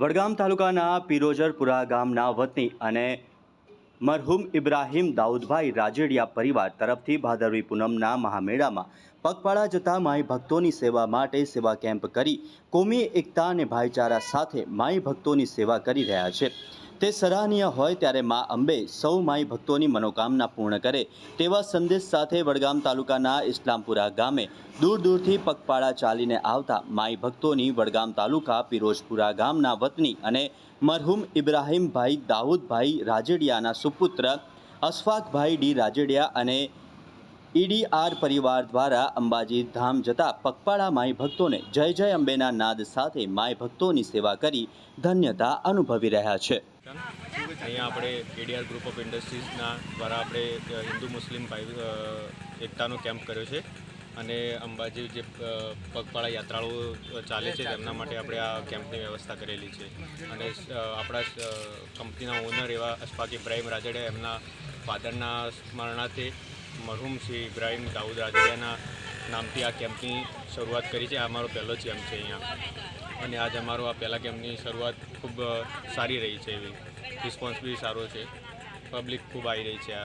વડગામ તાલુકાના પિરોજરપુરા ગામના વતની અને મરહુમ ઇબ્રાહીમ દાઉદભાઈ રાજેડિયા પરિવાર તરફથી ભાદરવી પૂનમના મહામેળામાં પગપાળા જતા માઈ ભક્તોની સેવા માટે સેવા કેમ્પ કરી, કોમી એકતા અને ભાઈચારા સાથે માઈ ભક્તોની સેવા કરી રહ્યા છે. તે સરાહનીય હોય ત્યારે મા અંબે સૌ માઈ ભક્તોની મનોકામના પૂર્ણ કરે તેવા સંદેશ સાથે વડગામ તાલુકાના ઇસ્લામપુરા ગામે દૂર દૂરથી પગપાળા ચાલીને આવતા માઈ ભક્તોની વડગામ તાલુકા પિરોજપુરા ગામના વતની અને મરહુમ ઇબ્રાહીમભાઈ દાઉદભાઈ રાજેડિયાના સુપુત્ર અશફાકભાઈ ડી રાજેડિયા અને ઈડીઆર પરિવાર દ્વારા અંબાજી ધામ જતા પગપાળા માઈ ભક્તોને જય જય અંબેના નાદ સાથે માઈ ભક્તોની સેવા કરી ધન્યતા અનુભવી રહ્યા છે. અહીંયા આપણે કેડીઆર ગ્રુપ ઓફ ઇન્ડસ્ટ્રીઝના દ્વારા આપણે હિન્દુ મુસ્લિમ એકતાનો કેમ્પ કર્યો છે. અને અંબાજી જે પગપાળા યાત્રાળુઓ ચાલે છે, તેમના માટે આપણે આ કેમ્પની વ્યવસ્થા કરેલી છે. અને આપણા કંપનીના ઓનર એવા અશફાક ઇબ્રાહીમ રાજડિયા, એમના ફાધરના સ્મરણાર્થે મરહુમ શ્રી ઇબ્રાહીમ દાઉદ રાજડિયાના નામથી આ કેમ્પની શરૂઆત કરી છે. આ અમારો પહેલો કેમ્પ છે અહીંયા. અને આજ અમારો આ પહેલા કેમ્પની શરૂઆત ખૂબ સારી રહી છે એવી. રિસ્પોન્સ બી સારો છે. પબ્લિક ખૂબ આવી રહી છે આ